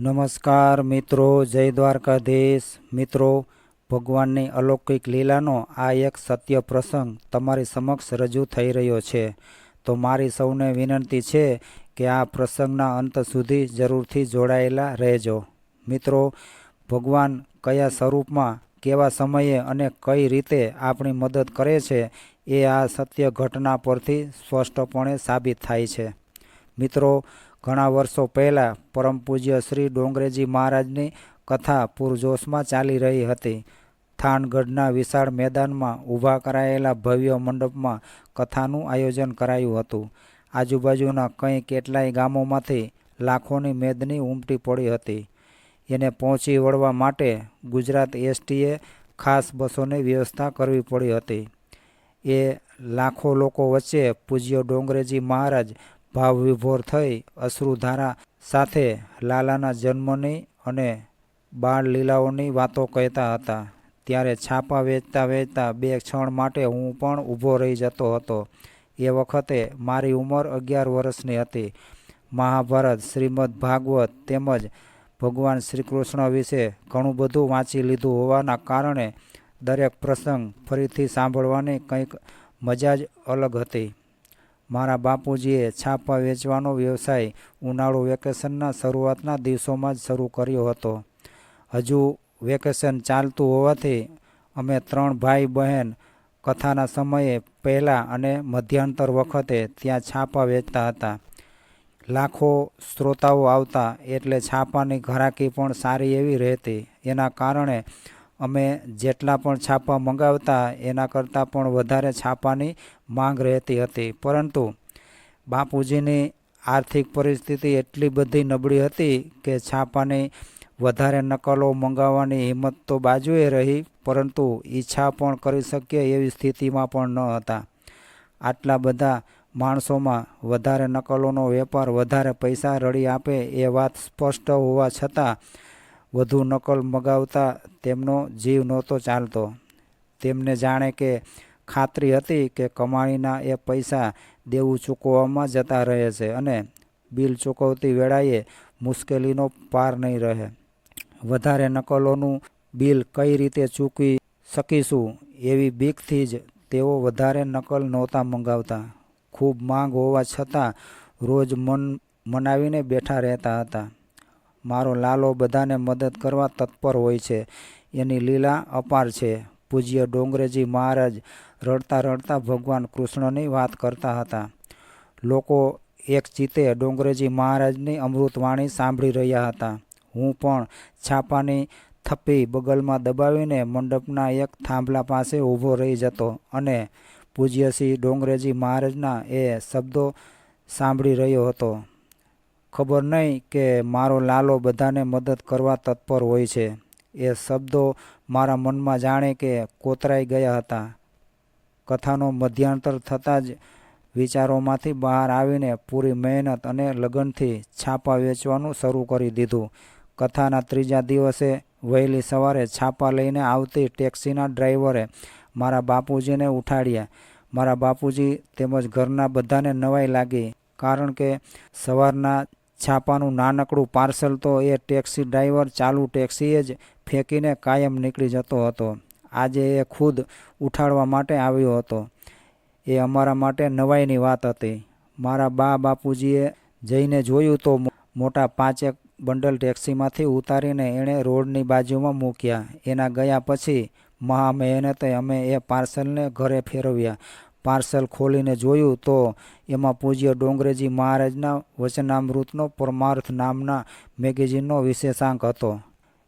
નમસ્કાર મિત્રો, જય દ્વારકાધીશ. મિત્રો, ભગવાનની અલૌકિક લીલાનો આ એક સત્ય પ્રસંગ તમારી સમક્ષ રજૂ થઈ રહ્યો છે. તો મારી સૌને વિનંતી છે કે આ પ્રસંગના અંત સુધી જરૂરથી જોડાયેલા રહેજો. મિત્રો, ભગવાન કયા સ્વરૂપમાં, કેવા સમયે અને કઈ રીતે આપણી મદદ કરે છે એ આ સત્ય ઘટના પરથી સ્પષ્ટપણે સાબિત થાય છે. મિત્રો ઘણા વર્ષો પહેલાં પરમ પૂજ્ય શ્રી ડોંગરેજી મહારાજની કથા પૂરજોશમાં ચાલી રહી હતી. થાનગઢના વિશાળ મેદાનમાં ઊભા કરાયેલા ભવ્ય મંડપમાં કથાનું આયોજન કરાયું હતું. આજુબાજુના કંઈ કેટલાય ગામોમાંથી લાખોની મેદની ઉમટી પડી હતી. એને પહોંચી વળવા માટે ગુજરાત એસટીએ ખાસ બસોની વ્યવસ્થા કરવી પડી હતી. એ લાખો લોકો વચ્ચે પૂજ્ય ડોંગરેજી મહારાજ ભાવ વિભોર થઈ અશ્રુધારા સાથે લાલાના જન્મની અને બાળ લીલાઓની વાતો કહેતા હતા. ત્યારે છાપા વેચતા વેચતા બે ક્ષણ માટે હું પણ ઊભો રહી જતો હતો. એ વખતે મારી ઉંમર અગિયાર વર્ષની હતી. મહાભારત, શ્રીમદ ભાગવત તેમજ ભગવાન શ્રી કૃષ્ણ વિશે ઘણું બધું વાંચી લીધું હોવાના કારણે દરેક પ્રસંગ ફરીથી સાંભળવાની કંઈક મજા જ અલગ હતી. મારા બાપુજીએ છાપા વેચવાનો વ્યવસાય ઉનાળુ વેકેશનના શરૂઆતના દિવસોમાં જ શરૂ કર્યો હતો. હજુ વેકેશન ચાલતું હોવાથી અમે ત્રણ ભાઈ બહેન કથાના સમયે પહેલાં અને મધ્યાંતર વખતે ત્યાં છાપા વેચતા હતા. લાખો શ્રોતાઓ આવતા એટલે છાપાની ઘરાકી પણ સારી એવી રહેતી. એના કારણે અમે જેટલા પણ છાપા મંગાવતા એના કરતાં પણ વધારે છાપાની માંગ રહેતી હતી. પરંતુ બાપુજીની આર્થિક પરિસ્થિતિ એટલી બધી નબળી હતી કે છાપાની વધારે નકલો મંગાવવાની હિંમત તો બાજુએ રહી, પરંતુ ઈચ્છા પણ કરી શકીએ એવી સ્થિતિમાં પણ ન હતા. આટલા બધા માણસોમાં વધારે નકલોનો વેપાર, વધારે પૈસા રડી આપે એ વાત સ્પષ્ટ હોવા છતાં વધુ નકલ મગાવતા તેમનો જીવ નહોતો ચાલતો. તેમને જાણે કે ખાતરી હતી કે કમાણીના એ પૈસા દેવું ચૂકવવામાં જતા રહે છે અને બિલ ચૂકવતી વેળાએ મુશ્કેલીનો પાર નહીં રહે. વધારે નકલોનું બિલ કઈ રીતે ચૂકવી શકીશું એવી બીકથી જ તેઓ વધારે નકલ નહોતા મંગાવતા. ખૂબ માંગ હોવા છતાં રોજ મન મનાવીને બેઠા રહેતા હતા. મારો લાલો બધાને મદદ કરવા તત્પર હોય છે. એની લીલા અપાર છે. પૂજ્ય ડોંગરેજી મહારાજ રડતા રડતા ભગવાન કૃષ્ણની વાત કરતા હતા. લોકો એક ચિત્તે ડોંગરેજી મહારાજની અમૃતવાણી સાંભળી રહ્યા હતા. હું પણ છાપાની થપ્પી બગલમાં દબાવીને મંડપના એક થાંભલા પાસે ઊભો રહી જતો અને પૂજ્ય શ્રી ડોંગરેજી મહારાજના એ શબ્દો સાંભળી રહ્યો હતો. ખબર નહીં કે મારો લાલો બધાને મદદ કરવા તત્પર હોય છે. એ શબ્દો મારા મનમાં જાણે કે કોતરાઈ ગયા હતા. કથાનો મધ્યાંતર થતાં જ વિચારોમાંથી બહાર આવીને પૂરી મહેનત અને લગનથી છાપા વેચવાનું શરૂ કરી દીધું. કથાના ત્રીજા દિવસે વહેલી સવારે છાપા લઈને આવતી ટેક્સીના ડ્રાઈવરે મારા બાપુજીને ઉઠાડ્યા. મારા બાપુજી તેમજ ઘરના બધાને નવાઈ લાગી, કારણ કે સવારના છાપાનું નાનકડું પાર્સલ તો એ ટેક્સી ડ્રાઈવર ચાલુ ટેક્સીએ જ ફેંકીને કાયમ નીકળી જતો હતો. આજે એ ખુદ ઉઠાડવા માટે આવ્યો હતો. એ અમારા માટે નવાઈની વાત હતી. મારા બા બાપુજીએ જઈને જોયું તો મોટા પાંચેક બંડલ ટેક્સીમાંથી ઉતારીને એણે રોડની બાજુમાં મૂક્યા. એના ગયા પછી મહા મહેનતે અમે એ પાર્સલને ઘરે ફેરવ્યા. પાર્સલ ખોલીને જોયું તો એમાં પૂજ્ય ડોંગરેજી મહારાજના વચનામૃતનો પરમાર્થ નામના મેગેઝિનનો વિશેષાંક હતો.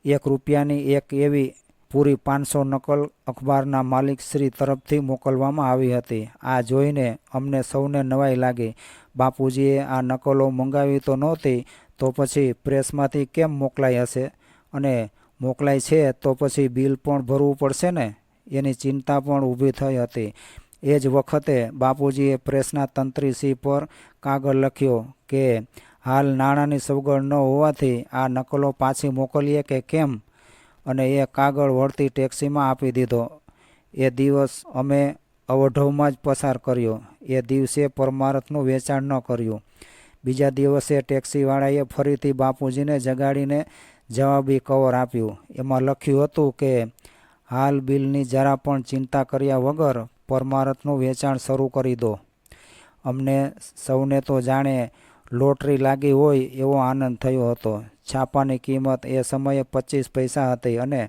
એક રૂપિયાની એક એવી પૂરી પાંચસો નકલ અખબારના માલિક શ્રી તરફથી મોકલવામાં આવી હતી. આ જોઈને અમને સૌને નવાઈ લાગી. બાપુજીએ આ નકલો મંગાવી તો નહોતી, તો પછી પ્રેસમાંથી કેમ મોકલાઈ હશે? અને મોકલાય છે તો પછી બિલ પણ ભરવું પડશે ને? એની ચિંતા પણ ઊભી થઈ હતી. એ જ વખતે બાપુજીએ પ્રેસના તંત્રીસી પર કાગળ લખ્યો કે, હાલ નાણાંની સગવડ ન હોવાથી આ નકલો પાછી મોકલીએ કે કેમ? અને એ કાગળ વળતી ટેક્સીમાં આપી દીધો. એ દિવસ અમે અવઢવમાં જ પસાર કર્યો. એ દિવસે પરમારથનું વેચાણ ન કર્યું. બીજા દિવસે ટેક્સીવાળાએ ફરીથી બાપુજીને જગાડીને જવાબી કવર આપ્યું. એમાં લખ્યું હતું કે, હાલ બિલની જરા પણ ચિંતા કર્યા વગર પરમારથનું વેચાણ શરૂ કરી દો. અમને સૌને તો જાણે લોટરી લાગી હોય એવો આનંદ થયો હતો. છાપાની કિંમત એ સમયે પચીસ પૈસા હતી અને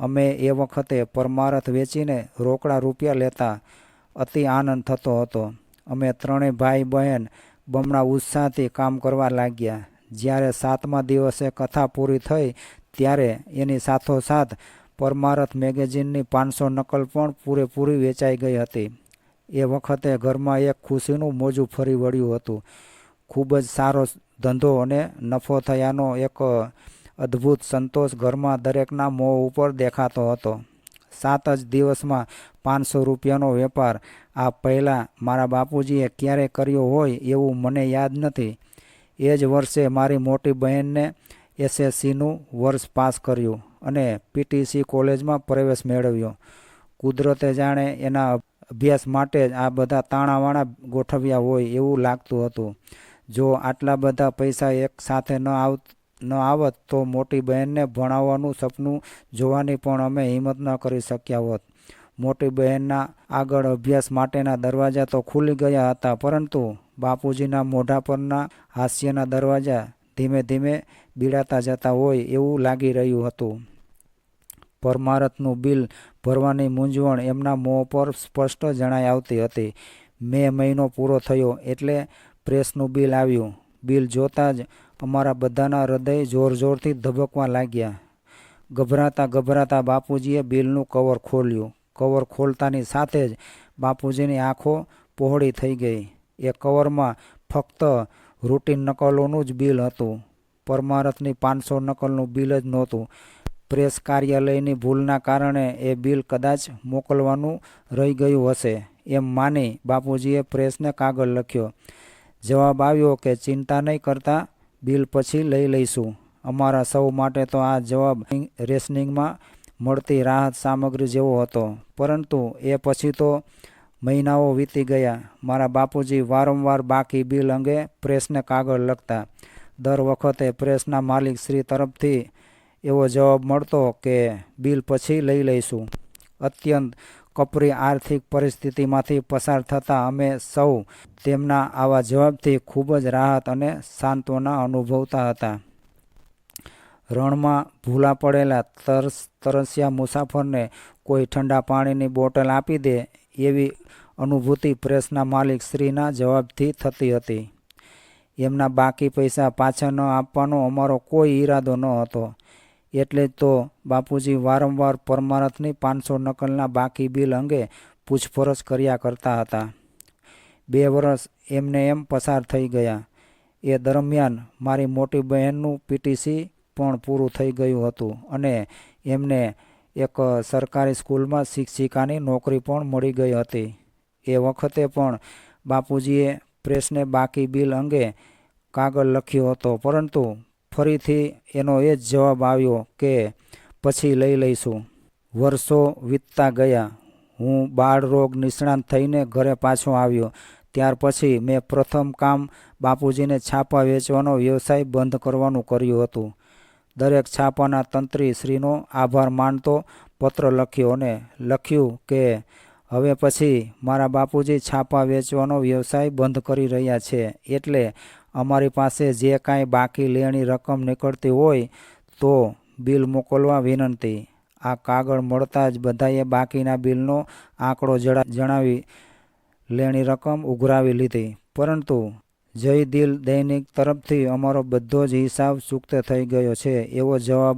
અમે એ વખતે પરમારથ વેચીને રોકડા રૂપિયા લેતા અતિ આનંદ થતો હતો. અમે ત્રણેય ભાઈ બહેન બમણા ઉત્સાહથી કામ કરવા લાગ્યા. જ્યારે સાતમા દિવસે કથા પૂરી થઈ, ત્યારે એની સાથોસાથ પરમારથ મેગેઝિનની પાંચસો નકલ પણ પૂરેપૂરી વેચાઈ ગઈ હતી. એ વખતે ઘરમાં એક ખુશીનું મોજું ફરી વળ્યું હતું. ખૂબ જ સારો ધંધો અને નફો થયાનો એક અદ્ભુત સંતોષ ઘરમાં દરેકના મોં ઉપર દેખાતો હતો. સાત જ દિવસમાં પાંચસો રૂપિયાનો વેપાર આ પહેલાં મારા બાપુજીએ ક્યારે કર્યો હોય એવું મને યાદ નથી. એ જ વર્ષે મારી મોટી બહેનને એસએસસીનું વર્ષ પાસ કર્યું. અને પીટીસી કોલેજમાં પ્રવેશ મેળવ્યો. કુદરતે જાણે એના અભ્યાસ માટે જ આ બધા તાણાવાણા ગોઠવ્યા હોય એવું લાગતું હતું. જો આટલા બધા પૈસા એક સાથે ન આવ, ન આવત તો મોટી બહેનને ભણાવવાનું સપનું જોવાની પણ અમે હિંમત ન કરી શક્યા હોત. મોટી બહેનના આગળ અભ્યાસ માટેના દરવાજા તો ખુલી ગયા હતા, પરંતુ બાપુજીના મોઢા પરના હાસ્યના દરવાજા ધીમે ધીમે બીડાતા જતા હોય એવું લાગી રહ્યું હતું. પરમારથનું બિલ ભરવાની મૂંઝવણ એમના મોં પર સ્પષ્ટ જણાઈ આવતી હતી. મે મહિનો પૂરો થયો એટલે પ્રેસનું બિલ આવ્યું. બિલ જોતાં જ અમારા બધાના હૃદય જોર જોરથી ધબકવા લાગ્યા. ગભરાતા ગભરાતા બાપુજીએ બિલનું કવર ખોલ્યું. કવર ખોલતાની સાથે જ બાપુજીની આંખો પહોળી થઈ ગઈ. એ કવરમાં ફક્ત રૂટીન નકલોનું જ બિલ હતું. પરમારથની પાંચસો નકલનું બિલ જ નહોતું. પ્રેસ કાર્યાલયની ભૂલના કારણે એ બિલ કદાચ મોકલવાનું રહી ગયું હશે એમ માની બાપુજીએ પ્રેસને કાગળ લખ્યો. જવાબ આવ્યો કે ચિંતા નહીં કરતા, બિલ પછી લઈ લઈશું. અમારા સૌ માટે તો આ જવાબ રેશનિંગમાં મળતી રાહત સામગ્રી જેવો હતો. પરંતુ એ પછી તો મહિનાઓ વીતી ગયા. મારા બાપુજી વારંવાર બાકી બિલ અંગે પ્રેસને કાગળ લખતા. દર વખતે પ્રેસના માલિક શ્રી તરફથી એવો જવાબ મળતો કે બિલ પછી લઈ લઈશું. અત્યંત કપરી આર્થિક પરિસ્થિતિમાંથી પસાર થતાં અમે સૌ તેમના આવા જવાબથી ખૂબ જ રાહત અને સાંત્વના અનુભવતા હતા. રણમાં ભૂલા પડેલા તરસ તરસ્યા મુસાફરને કોઈ ઠંડા પાણીની બોટલ આપી દે એવી અનુભૂતિ પ્રેસના માલિક શ્રીના જવાબથી થતી હતી. એમના બાકી પૈસા પાછા ન આપવાનો અમારો કોઈ ઈરાદો ન હતો. એટલે તો બાપુજી વારંવાર પરમારથની પાંચસો નકલના બાકી બિલ અંગે પૂછપરછ કર્યા કરતા હતા. બે વર્ષ એમને એમ પસાર થઈ ગયા. એ દરમિયાન મારી મોટી બહેનનું પીટીસી પણ પૂરું થઈ ગયું હતું અને એમને એક સરકારી સ્કૂલમાં શિક્ષિકાની નોકરી પણ મળી ગઈ હતી. એ વખતે પણ બાપુજીએ પ્રેસને બાકી બિલ અંગે કાગળ લખ્યો હતો, પરંતુ ફરીથી એનો એ જ જવાબ આવ્યો કે, પછી લઈ લઈશું. વર્ષો વીતતા ગયા. હું બાળ રોગ નિષ્ણાંત થઈને ઘરે પાછો આવ્યો. ત્યાર પછી મેં પ્રથમ કામ બાપુજીને છાપા વેચવાનો વ્યવસાય બંધ કરવાનું કર્યું હતું. દરેક છાપાના તંત્રી શ્રીનો આભાર માનતો પત્ર લખ્યો અને લખ્યું કે, હવે પછી મારા બાપુજી છાપા વેચવાનો વ્યવસાય બંધ કરી રહ્યા છે. એટલે અમારી પાસે જે કાંઈ બાકી લેણી રકમ નીકળતી હોય, તો બિલ મોકલવા વિનંતી. આ કાગળ મળતા જ બધાએ બાકીના બિલનો આંકડો જણા, જણાવી લેણી રકમ ઉઘરાવી લીધી. પરંતુ જય દિલ દૈનિક તરફથી અમારો બધો જ હિસાબ ચૂકતે થઈ ગયો છે એવો જવાબ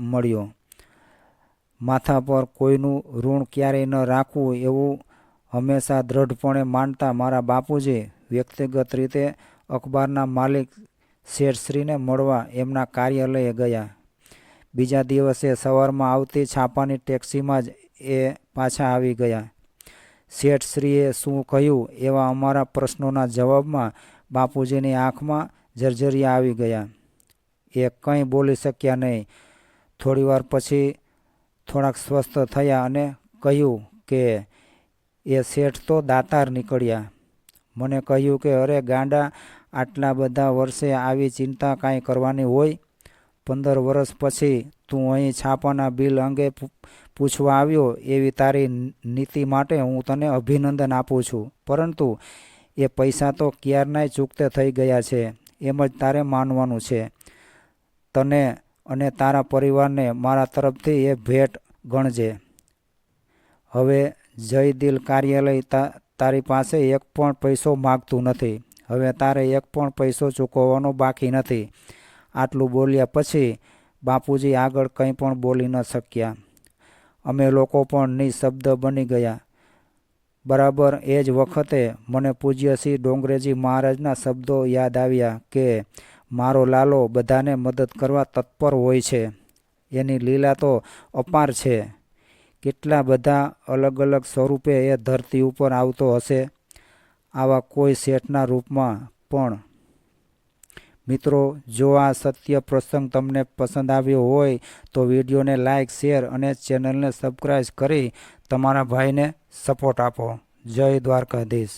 મળ્યો. માથા પર કોઈનું ઋણ ક્યારેય ન રાખવું એવું હંમેશા દ્રઢપણે માનતા મારા બાપુજી વ્યક્તિગત રીતે અખબારના માલિક શેઠશ્રીને મળવા એમના કાર્યાલયે ગયા. બીજા દિવસે સવારમાં આવતી છાપાની ટેક્સીમાં જ એ પાછા આવી ગયા. શેઠશ્રીએ શું કહ્યું એવા અમારા પ્રશ્નોના જવાબમાં બાપુજીની આંખમાં જર્જરિયા આવી ગયા. એ કંઈ બોલી શક્યા નહીં. થોડીવાર પછી થોડાક સ્વસ્થ થયા અને કહ્યું કે, એ શેઠ તો દાતાર નીકળ્યા. મને કહ્યું કે, અરે ગાંડા, આટલા બધા વર્ષે આવી ચિંતા કાંઈ કરવાની હોય? પંદર વર્ષ પછી તું અહીં છાપાના બિલ અંગે પૂછવા આવ્યો, એવી તારી નીતિ માટે હું તને અભિનંદન આપું છું. પરંતુ એ પૈસા તો ક્યારનાય ચૂકતે થઈ ગયા છે, એમ જ તારે માનવાનું છે. તને અને તારા પરિવારને મારા તરફથી એ ભેટ ગણજે. હવે જય દિલ કાર્યાલય તારી પાસે એક પણ પૈસો માગતું નથી. હવે તારે એક પણ પૈસો ચૂકવવાનો બાકી નથી. આટલું બોલ્યા પછી બાપુજી આગળ કંઈ પણ બોલી ન શક્યા. અમે લોકો પણ નિશબ્દ બની ગયા. બરાબર એ જ વખતે મને પૂજ્ય શ્રી ડોંગરેજી મહારાજના શબ્દો યાદ આવ્યા કે મારો લાલો બધાને મદદ કરવા તત્પર હોય છે. એની લીલા તો અપાર છે. કેટલા બધા અલગ અલગ સ્વરૂપે એ ધરતી ઉપર આવતો હશે, આવા કોઈ શેઠના રૂપમાં પણ. મિત્રો, જો આ સત્ય પ્રસંગ તમને પસંદ આવ્યો હોય, તો વિડીયોને લાઇક શેર અને ચેનલને સબસ્ક્રાઈબ કરી તમારા ભાઈને સપોર્ટ આપો. જય દ્વારકાધીશ.